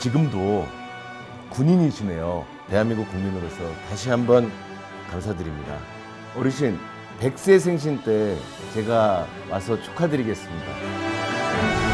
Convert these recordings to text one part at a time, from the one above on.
지금도 군인이시네요. 대한민국 국민으로서 다시 한번 감사드립니다. 어르신 100세 생신 때 제가 와서 축하드리겠습니다.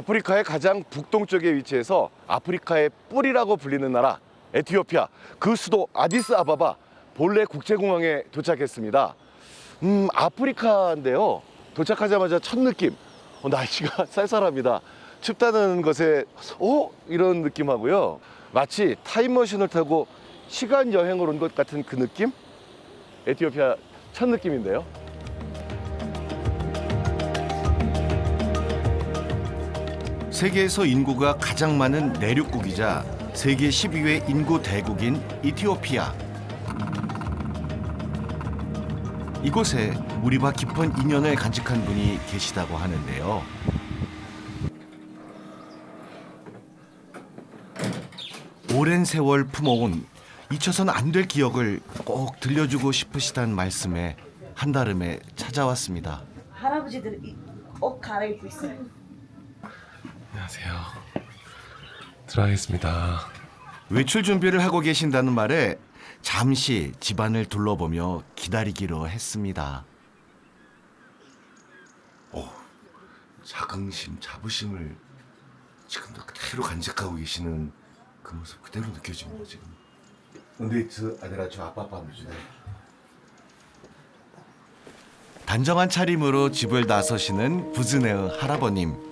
아프리카의 가장 북동쪽에 위치해서 아프리카의 뿔이라고 불리는 나라 에티오피아 그 수도 아디스 아바바 본래 국제공항에 도착했습니다. 음 아프리카인데요. 도착하자마자 첫 느낌 어, 날씨가 쌀쌀합니다. 춥다는 것에 어 이런 느낌하고요. 마치 타임머신을 타고 시간 여행을 온 것 같은 그 느낌? 에티오피아 첫 느낌인데요. 세계에서 인구가 가장 많은 내륙국이자 세계 12위 인구 대국인 이티오피아. 이곳에 우리와 깊은 인연을 간직한 분이 계시다고 하는데요. 오랜 세월 품어온 잊혀선 안 될 기억을 꼭 들려주고 싶으시단 말씀에 한달음에 찾아왔습니다. 할아버지들 이- 옷 갈아입고 있어요. 안녕하세요. 들어가겠습니다. 외출 준비를 하고 계신다는 말에 잠시 집안을 둘러보며 기다리기로 했습니다. 오, 자긍심, 자부심을 지금도 그대로 간직하고 계시는 그 모습 그대로 느껴집니다 지금. 은데이트 아니라 저 아빠빠를 주네. 단정한 차림으로 집을 나서시는 부즈네의 할아버님.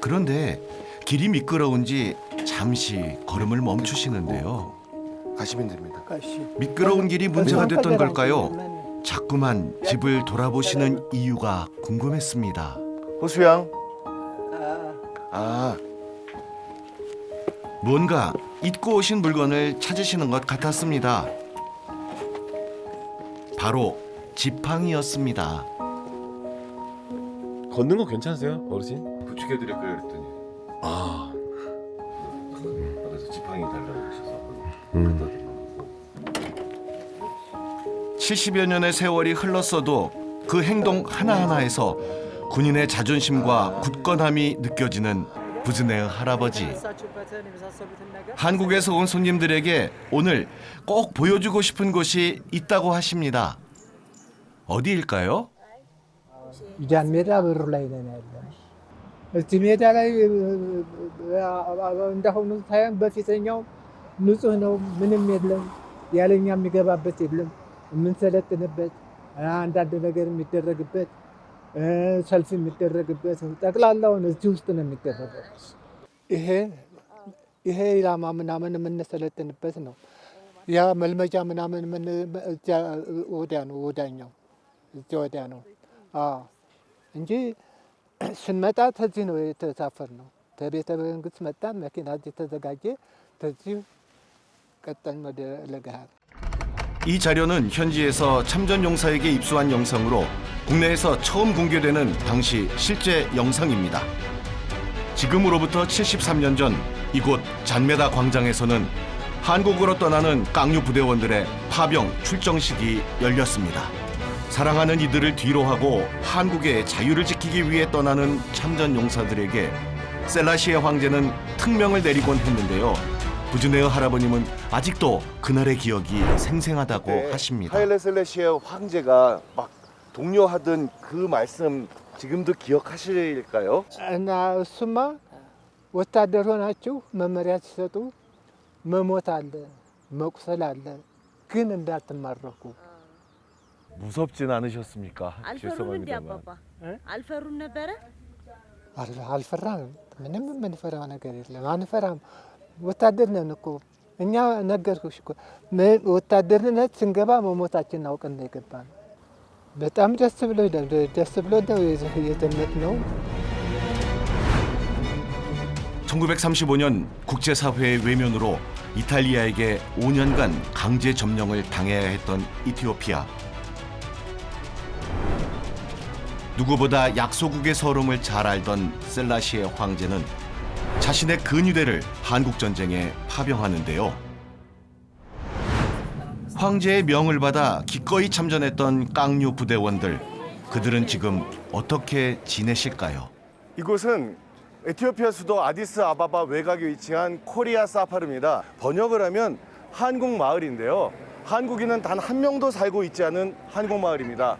그런데 길이 미끄러운지 잠시 걸음을 멈추시는데요. 가시면 됩니다. 미끄러운 길이 문제가 됐던 걸까요? 자꾸만 집을 돌아보시는 이유가 궁금했습니다. 호수양. 아, 뭔가 잊고 오신 물건을 찾으시는 것 같았습니다. 바로 지팡이였습니다. 걷는 거 괜찮으세요, 어르신? 시켜드릴까요? 그랬더니 아, 음, 그래서 지팡이 달라고 하셔서 음. 70여 년의 세월이 흘렀어도 그 행동 하나하나에서 군인의 자존심과 굳건함이 느껴지는 부즈네의 할아버지. 한국에서 온 손님들에게 오늘 꼭 보여주고 싶은 곳이 있다고 하십니다. 어디일까요? እዚህ ሜዳ ላይ እ, እንደሆኑ ሳይሆን በፊተኛው ንጹህ ነው፣ ምንም የለም፣ ያለኛ የሚገባበት የለም፣ የምንሰለጥንበት አንዳንድ ነገር የሚደረግበት ሰልፍ የሚደረግበት ጠቅላላውን እዚህ ውስጥ ነው የሚደረገው። ይሄ ይሄ ኢላማ ምናምን የምንሰለጥንበት ነው። ያ መልመጃ ምናምን ወዲያ ነው ወዳኛው እዚያ ወዲያ ነው። እንጂ ስንመጣ ተዚህ ነው የተሳፈር ነው። ከቤተ መንግስት መጣን፣ መኪና እዚህ ተዘጋጀ፣ ተዚህ ቀጠልን ወደ ለገሃር። 이 자료는 현지에서 참전 용사에게 입수한 영상으로 국내에서 처음 공개되는 당시 실제 영상입니다. 지금으로부터 73년 전 이곳 잔메다 광장에서는 한국으로 떠나는 깡유 부대원들의 파병 출정식이 열렸습니다. 사랑하는 이들을 뒤로 하고 한국의 자유를 지키기 위해 떠나는 참전 용사들에게 셀라시의 황제는 특명을 내리곤 했는데요. 부즈네의 할아버님은 아직도 그날의 기억이 생생하다고 하십니다. 하일레 셀레시의 황제가 막 독려하던 그 말씀 지금도 기억하실까요? እና እሱማ ወታደር ሆናችሁ መመሪያ ሲሰጡ መሞት አለ፣ መቁሰል አለ፣ ግን እንዳትማረኩ። 무섭진 않으셨습니까? አልፈሩም እንዲ አባባ እ? አልፈሩም ነበረ። አል- አልፈራም። ምንም የምንፈራው ነገር የለም። አንፈራም። ወታደር ነን እኮ እኛ ነገርኩሽ እኮ ም- ወታደርነት ስንገባ መሞታችን አውቀን ነው የገባን። በጣም ደስ ብሎ ደስ ብሎ ነው የዘመት ነው። 1935년 국제사회의 외면으로 이탈리아에게 5년간 강제 점령을 당해야 했던 이티오피아. 누구보다 약소국의 서름을 잘 알던 셀라시의 황제는 자신의 근위대를 한국 전쟁에 파병하는데요. 황제의 명을 받아 기꺼이 참전했던 깡류 부대원들 그들은 지금 어떻게 지내실까요? 이곳은 에티오피아 수도 아디스 아바바 외곽에 위치한 코리아 사파르입니다. 번역을 하면 한국 마을인데요. 한국인은 단 한 명도 살고 있지 않은 한국 마을입니다.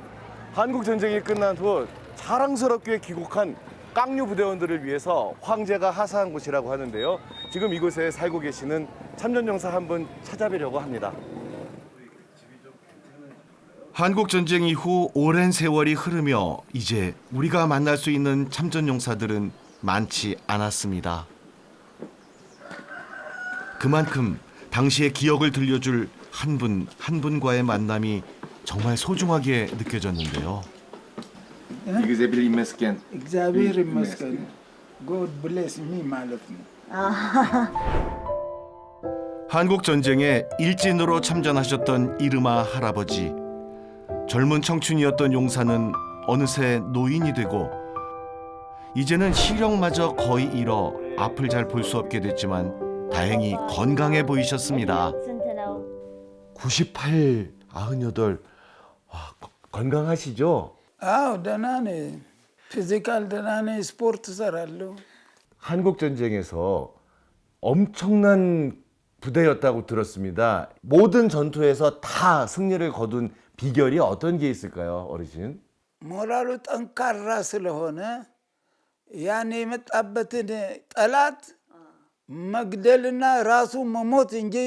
한국 전쟁이 끝난 후 자랑스럽게 귀국한 깡류 부대원들을 위해서 황제가 하사한 곳이라고 하는데요. 지금 이곳에 살고 계시는 참전용사 한 분 찾아뵈려고 합니다. 한국 전쟁 이후 오랜 세월이 흐르며 이제 우리가 만날 수 있는 참전 용사들은 많지 않았습니다. 그만큼 당시의 기억을 들려줄 한 분한 분과의 만남이 정말 소중하게 느껴졌는데요. እግዚአብሔር ይመስገን። እግዚአብሔር ይመስገን ጎድ ብሌስ ሚ ማለት ነው። 한국 전쟁에 일진으로 참전하셨던 이르마 할아버지. 젊은 청춘이었던 용사는 어느새 노인이 되고 이제는 시력마저 거의 잃어 앞을 잘 볼 수 없게 됐지만 다행히 건강해 보이셨습니다. Sentinel. 98, 98. 와, 거- 건강하시죠? አዎ ደህና ነኝ። ፊዚካል ደህና ነኝ። ስፖርት እሰራለሁ። 한국 전쟁에서 엄청난 부대였다고 들었습니다. 모든 전투에서 다 승리를 거둔 비결이 어떤 게 있을까요, 어르신? ሞራሉ ጠንካራ ስለሆነ ያን የመጣበትን ጠላት መግደልና ራሱ መሞት እንጂ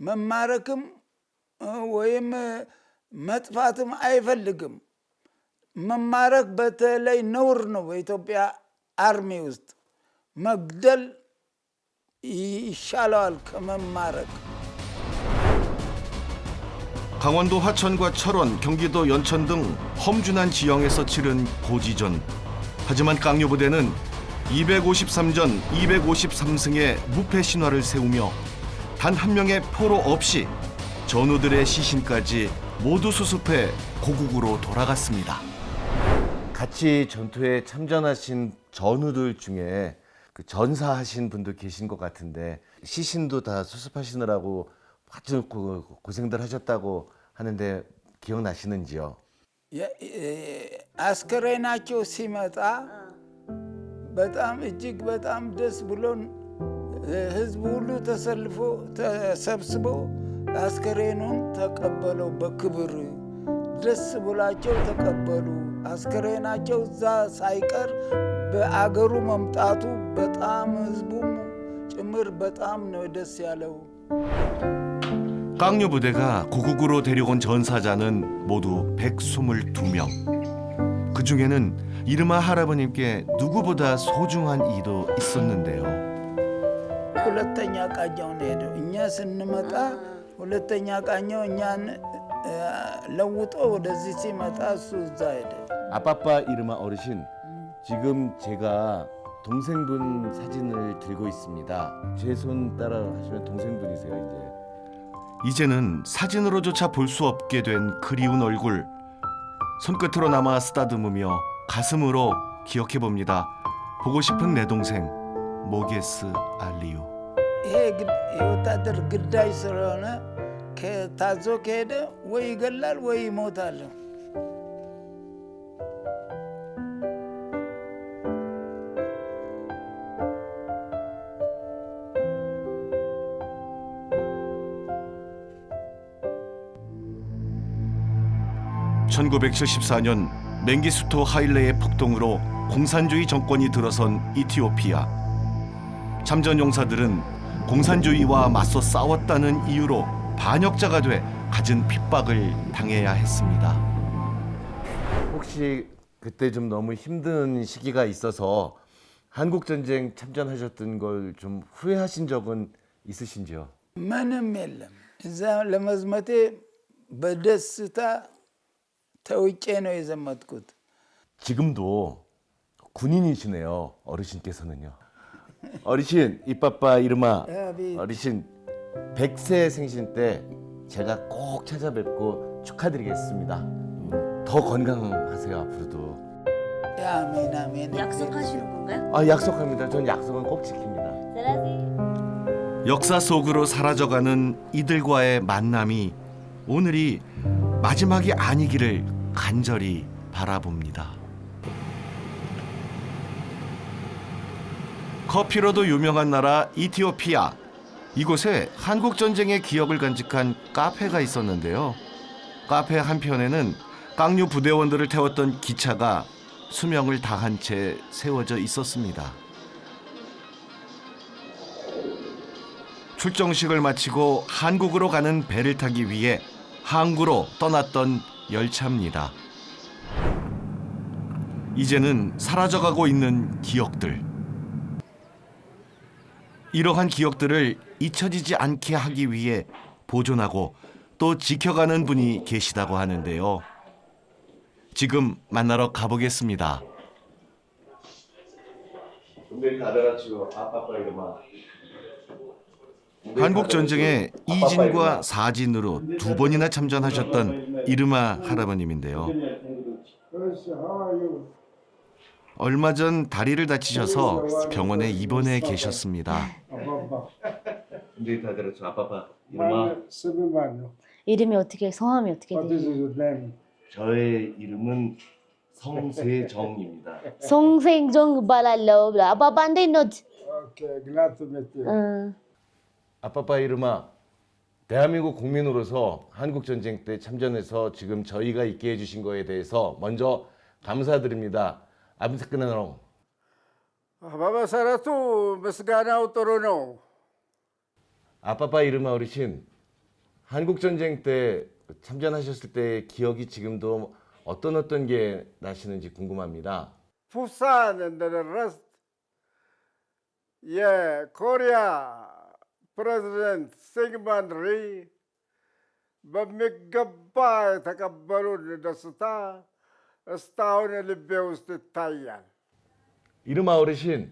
መማረክም እ፣ ወይም መጥፋትም አይፈልግም። መማረክ በተለይ ነውር ነው። በኢትዮጵያ አርሚ ውስጥ መግደል ይሻለዋል ከመማረክ። 강원도 화천과 철원, 경기도 연천 등 험준한 지형에서 치른 고지전. 하지만 깡요 부대는 253전 253승의 무패 신화를 세우며 단 한 명의 포로 없이 전우들의 시신까지 모두 수습해 고국으로 돌아갔습니다. 같이 전투에 참전하신 전우들 중에 그 전사하신 분도 계신 것 같은데 시신도 다 수습하시느라고 아주 고- 고생들 하셨다고 하는데 기억나시는지요? የ- የ- አስከሬናቸው ሲመጣ በጣም እጅግ በጣም ደስ ብሎን ህዝቡ ሁሉ ተሰልፎ ተሰብስቦ አስከሬኑን ተቀበለው በክብር ደስ ብሏቸው ተቀበሉ። አስከሬናቸው እዛ ሳይቀር በአገሩ መምጣቱ በጣም ህዝቡም ጭምር በጣም ነው ደስ ያለው። 깡요 부대가 고국으로 데려온 전사자는 모두 122명. 그 중에는 이르마 할아버님께 누구보다 소중한 이도 있었는데요. ሁለተኛ ቃኛው ነው ሄደው። እኛ ስንመጣ ሁለተኛ ቃኛው እኛን እ፣ ለውጦ ወደዚህ ሲመጣ እሱ እዛ ሄደ። 아빠빠 이르마 어르신 지금 제가 동생분 사진을 들고 있습니다. 제 손 따라 하시면 동생분이세요 이제. 이제는 사진으로조차 볼 수 없게 된 그리운 얼굴. 손끝으로 남아 쓰다듬으며 가슴으로 기억해 봅니다. 보고 싶은 내 동생 모게스 알리우. ይሄ ግድ- የወታደር ግዳጅ ስለሆነ ከታዞ ከሄደ ወይ ይገላል ወይ ይሞታል። (1974년) 맹기수토 하일레의 폭동으로 공산주의 정권이 들어선 이티오피아 참전 용사들은 공산주의와 맞서 싸웠다는 이유로 반역자가 돼 갖은 핍박을 당해야 했습니다. 혹시 그때 좀 너무 힘든 시기가 있어서 한국 전쟁 참전하셨던 걸 좀 후회하신 적은 있으신지요? ምንም የለም። እዛ ለመዝመቴ በደስታ ተውጬ ነው የዘመትኩት። 지금도 군인이시네요. 어르신께서는요. 어르신 이빠빠 이름아 아비. 어르신 100세 생신 때 제가 꼭 찾아뵙고 축하드리겠습니다. 음, 더 건강하세요 앞으로도. 예, 아멘 아멘. 약속하시는 건가요? 아 약속합니다. 전 약속은 꼭 지킵니다. 역사 속으로 사라져가는 이들과의 만남이 오늘이 마지막이 아니기를 간절히 바라봅니다. 커피로도 유명한 나라 이티오피아. 이곳에 한국 전쟁의 기억을 간직한 카페가 있었는데요. 카페 한편에는 깡류 부대원들을 태웠던 기차가 수명을 다한 채 세워져 있었습니다. 출정식을 마치고 한국으로 가는 배를 타기 위해 항구로 떠났던 열차입니다. 이제는 사라져가고 있는 기억들. 이러한 기억들을 잊혀지지 않게 하기 위해 보존하고 또 지켜가는 분이 계시다고 하는데요. 지금 만나러 가보겠습니다. 한국 전쟁에 이진과 사진으로 두 번이나 참전하셨던 이르마 할아버님인데요. 얼마 전 다리를 다치셔서 병원에 입원해 계셨습니다. 근데 다 들었죠. 아빠가 이름이 어떻게 성함이 어떻게 네. 돼요? 저의 이름은 성세정입니다. 송생종 발랄로 아빠빠 안돼 노트. 응. 아빠빠 이름아 대한민국 국민으로서 한국 전쟁 때 참전해서 지금 저희가 있게 해주신 거에 대해서 먼저 감사드립니다. 아무튼 በመሰረቱ ምስጋናው ጥሩ ነው። 아빠빠 이름아 어르신 한국 전쟁 때 참전하셨을 때 기억이 지금도 어떤 어떤 게 나시는지 궁금합니다. ፑሳን እንደደረስ የኮሪያ ፕሬዚደንት ሲግመንድ ሪ በሚገባ የተቀበሉን ደስታ እስካሁን ልቤ ውስጥ ይታያል። 이름아 어르신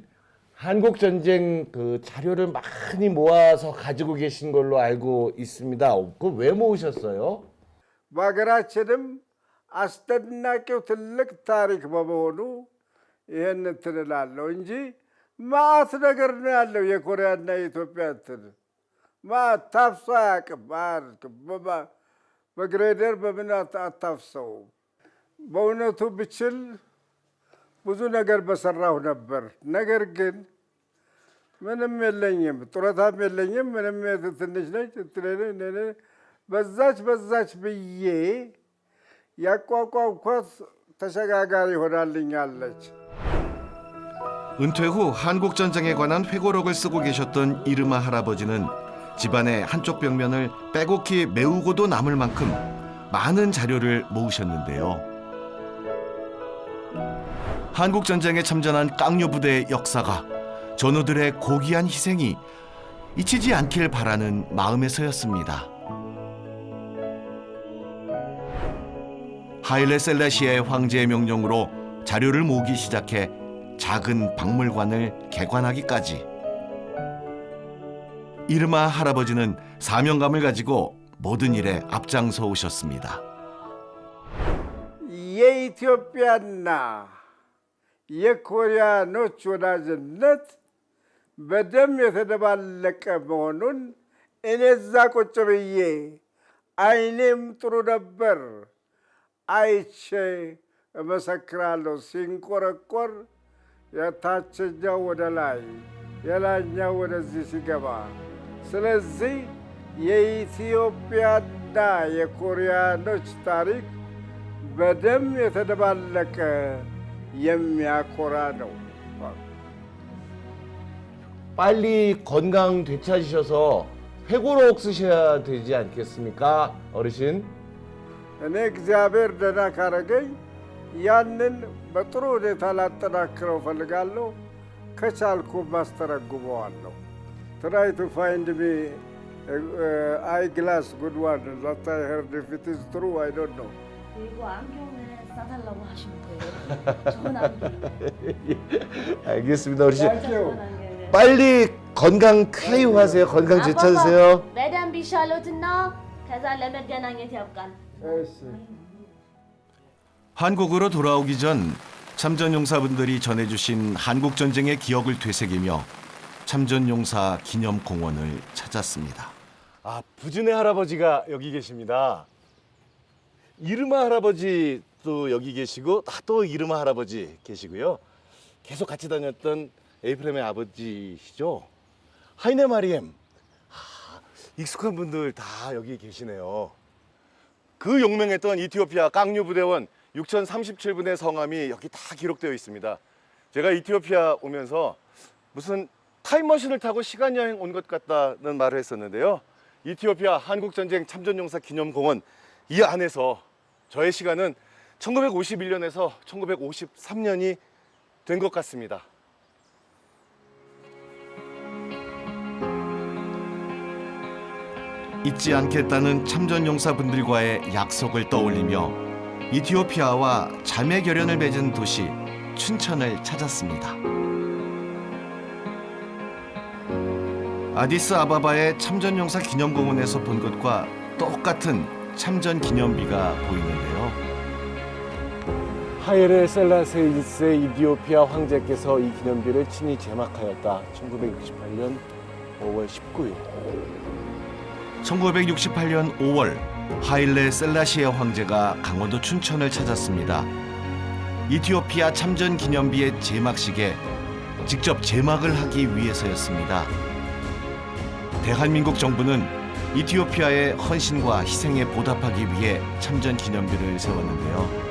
한국 전쟁 그 자료를 많이 모아서 가지고 계신 걸로 알고 있습니다. 그 왜 모으셨어요? በሀገራችንም አስደናቂው ትልቅ ታሪክ በመሆኑ ይህን እንትን እላለሁ እንጂ ማአት ነገር ነው ያለው። የኮሪያና የኢትዮጵያ እንትን ማአት ታፍሶ አያውቅም አያልቅም። በማ- በግሬደር በምን አት- አታፍሰውም። በእውነቱ ብችል ብዙ ነገር በሰራሁ ነበር። ነገር ግን ምንም የለኝም፣ ጡረታም የለኝም። ምንም የት- ትንሽ ነች እንትን ነች፣ እኔ ነኝ። በዛች በዛች ብዬ ያቋቋምኳት ተሸጋጋሪ ሆናልኛለች። 은퇴 후 한국 전쟁에 관한 회고록을 쓰고 계셨던 이르마 할아버지는 집안의 한쪽 벽면을 빼곡히 메우고도 남을 만큼 많은 자료를 모으셨는데요. 한국 전쟁에 참전한 깡요 부대의 역사가 전우들의 고귀한 희생이 잊히지 않길 바라는 마음에서였습니다. 하일레 셀레시의 황제의 명령으로 자료를 모으기 시작해 작은 박물관을 개관하기까지 이르마 할아버지는 사명감을 가지고 모든 일에 앞장서 오셨습니다. 예 이티오피아나 የኮሪያኖች ወዳጅነት በደም የተደባለቀ መሆኑን እኔ እዛ ቁጭ ብዬ አይኔም ጥሩ ነበር አይቼ እመሰክራለሁ። ሲንቆረቆር የታችኛው ወደ ላይ የላኛው ወደዚህ ሲገባ፣ ስለዚህ የኢትዮጵያና የኮሪያኖች ታሪክ በደም የተደባለቀ የሚያኮራ ነው። 빨리 건강 되찾으셔서 회고록 쓰셔야 되지 않겠습니까, 어르신? እኔ እግዚአብሔር ደህና ካረገኝ ያንን በጥሩ ሁኔታ ላጠናክረው ፈልጋለሁ። ከቻልኩ ማስተረጉመዋለሁ። ትራይ ቱ ፋይንድ ሚ አይ ግላስ ጉድ ዋን ዛት አይ ሄርድ ኢፍ ኢት ኢዝ ትሩ አይ ዶንት ኖ 그리고 안경을 싸달라고 하시면 돼요. 좋은 안경. 알겠습니다, 어르신. 좋은 안경. 빨리 건강 쾌유하세요. 건강 되찾으세요. በደንብ ቢሻሎትና ከዛ ለመገናኘት ያብቃን። እሺ 한국으로 돌아오기 전 참전용사분들이 전해주신 한국 전쟁의 기억을 되새기며 참전용사 기념공원을 찾았습니다. 아, 부준의 할아버지가 여기 계십니다. 이르마 할아버지 또 여기 계시고 아, 또 이르마 할아버지 계시고요. 계속 같이 다녔던 에이프렘의 아버지시죠. 하이네 마리엠. 아, 익숙한 분들 다 여기 계시네요. 그 용맹했던 이티오피아 깡류 부대원 6037분의 성함이 여기 다 기록되어 있습니다. 제가 이티오피아 오면서 무슨 타임머신을 타고 시간 여행 온 것 같다는 말을 했었는데요. 이티오피아 한국전쟁 참전용사 기념공원 이 안에서 저의 시간은 1951년에서 1953년이 된 것 같습니다. 잊지 않겠다는 참전용사분들과의 약속을 떠올리며 이티오피아와 자매 결연을 맺은 도시 춘천을 찾았습니다. 아디스 아바바의 참전용사 기념공원에서 본 것과 똑같은 참전 기념비가 보이는데요. 하이레 셀라세 1세 이디오피아 황제께서 이 기념비를 친히 제막하였다. 1968년 5월 19일. 1968년 5월 하일레 셀라시에 황제가 강원도 춘천을 찾았습니다. 이티오피아 참전 기념비의 제막식에 직접 제막을 하기 위해서였습니다. 대한민국 정부는 이티오피아의 헌신과 희생에 보답하기 위해 참전 기념비를 세웠는데요.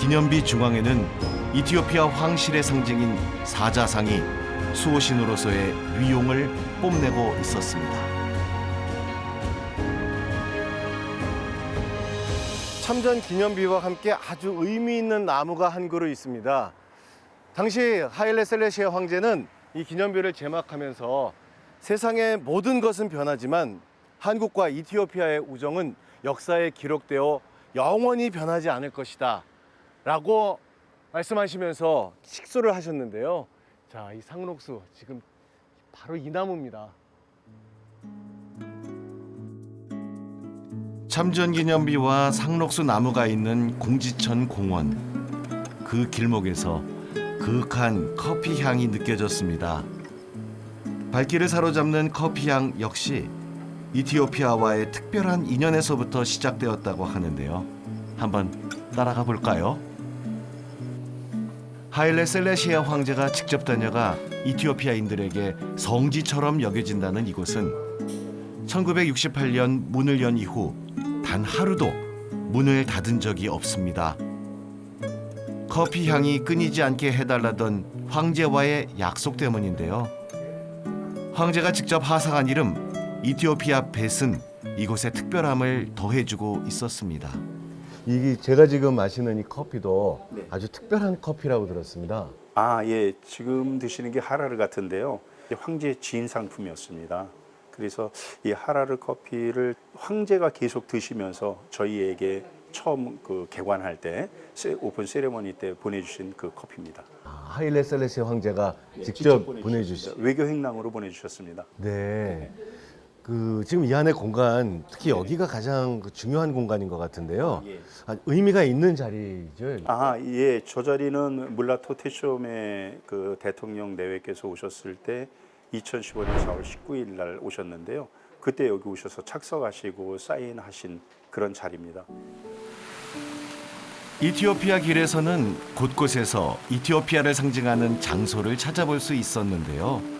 기념비 중앙에는 이티오피아 황실의 상징인 사자상이 수호신으로서의 위용을 뽐내고 있었습니다. 참전 기념비와 함께 아주 의미 있는 나무가 한 그루 있습니다. 당시 하일레 셀레시아 황제는 이 기념비를 제막하면서 세상의 모든 것은 변하지만 한국과 이티오피아의 우정은 역사에 기록되어 영원히 변하지 않을 것이다. 라고 말씀하시면서 식소를 하셨는데요. 자, 이 상록수 지금 바로 이 나무입니다. 참전 기념비와 상록수 나무가 있는 공지천 공원. 그 길목에서 그윽한 커피 향이 느껴졌습니다. 발길을 사로잡는 커피 향 역시 이티오피아와의 특별한 인연에서부터 시작되었다고 하는데요. 한번 따라가 볼까요? 하일레 셀레시아 황제가 직접 다녀가 이티오피아인들에게 성지처럼 여겨진다는 이곳은 1968년 문을 연 이후 단 하루도 문을 닫은 적이 없습니다. 커피 향이 끊이지 않게 해달라던 황제와의 약속 때문인데요. 황제가 직접 하상한 이름 이티오피아 벳은 이곳의 특별함을 더해주고 있었습니다. 이 제가 지금 마시는 이 커피도 네. 아주 특별한 커피라고 들었습니다. 아, 예. 지금 드시는 게 하라르 같은데요. 황제 지인 상품이었습니다. 그래서 이 하라르 커피를 황제가 계속 드시면서 저희에게 처음 그 개관할 때 세- 오픈 세레머니 때 보내주신 그 커피입니다. 아, 하일레 셀레시 황제가 예, 직접 보내주셨습니다. 보내주신. 외교 행랑으로 보내주셨습니다. 네. 그 지금 이 안에 공간 특히 여기가 가장 그 중요한 공간인 것 같은데요. 예. 아, 의미가 있는 자리죠. 아, 예. 저 자리는 물라토 테쇼메 그 대통령 내외께서 오셨을 때 2015년 4월 19일 날 오셨는데요. 그때 여기 오셔서 착석하시고 사인하신 그런 자리입니다. 이티오피아 길에서는 곳곳에서 이티오피아를 상징하는 장소를 찾아볼 수 있었는데요.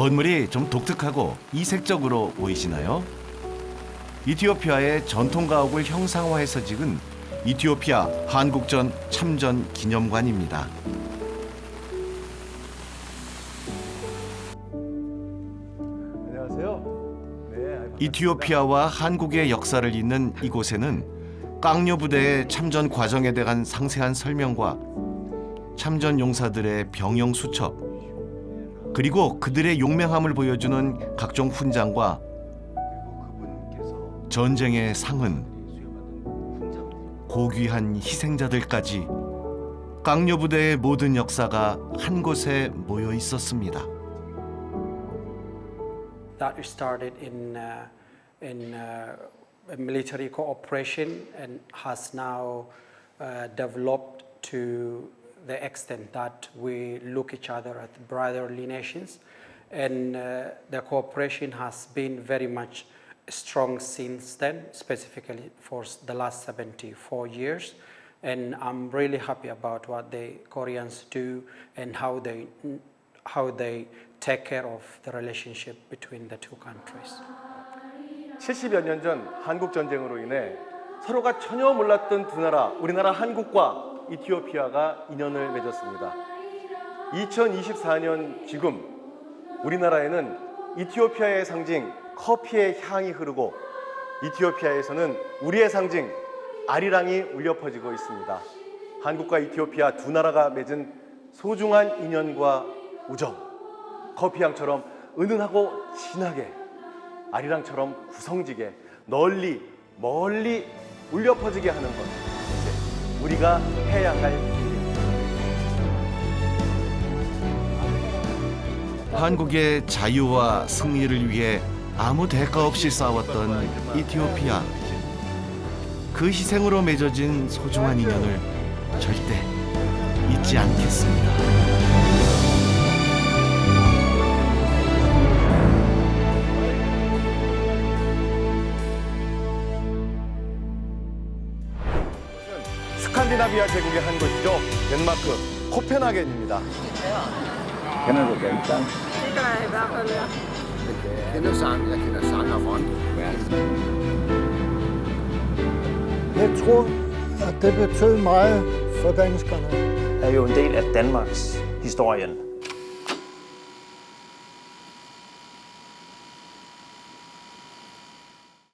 건물이 좀 독특하고 이색적으로 보이시나요? 이티오피아의 전통 가옥을 형상화해서 지은 이티오피아 한국전 참전 기념관입니다. 안녕하세요. 네. 이티오피아와 한국의 역사를 잇는 이곳에는 깡뇨 부대의 참전 과정에 대한 상세한 설명과 참전 용사들의 병영 수첩 그리고 그들의 용맹함을 보여주는 각종 훈장과 전쟁의 상흔 고귀한 희생자들까지 깡뇨 부대의 모든 역사가 한 곳에 모여 있었습니다. that started in uh, in uh, military cooperation and has now uh, developed to the extent that we look each other as brotherly nations. And uh, the cooperation has been very much strong since then, specifically for s- the last 74 years. And I'm really happy about what the Koreans do and how they, how they take care of the relationship between the two countries. 70여 년 전 한국 전쟁으로 인해 서로가 전혀 몰랐던 두 나라, 우리나라 한국과 이티오피아가 인연을 맺었습니다. 2024년 지금 우리나라에는 이티오피아의 상징 커피의 향이 흐르고 이티오피아에서는 우리의 상징 아리랑이 울려 퍼지고 있습니다. 한국과 이티오피아 두 나라가 맺은 소중한 인연과 우정, 커피향처럼 은은하고 진하게 아리랑처럼 구성지게 널리 멀리 울려 퍼지게 하는 것 우리가 해야 할. 한국의 자유와 승리를 위해 아무 대가 없이 싸웠던 이티오피아. 그 희생으로 맺어진 소중한 인연을 절대 잊지 않겠습니다. 스칸디나비아 제국의 한 곳이죠. 덴마크 코펜하겐입니다. Jeg tror, at det betød meget for danskerne. er jo en del af Danmarks historien.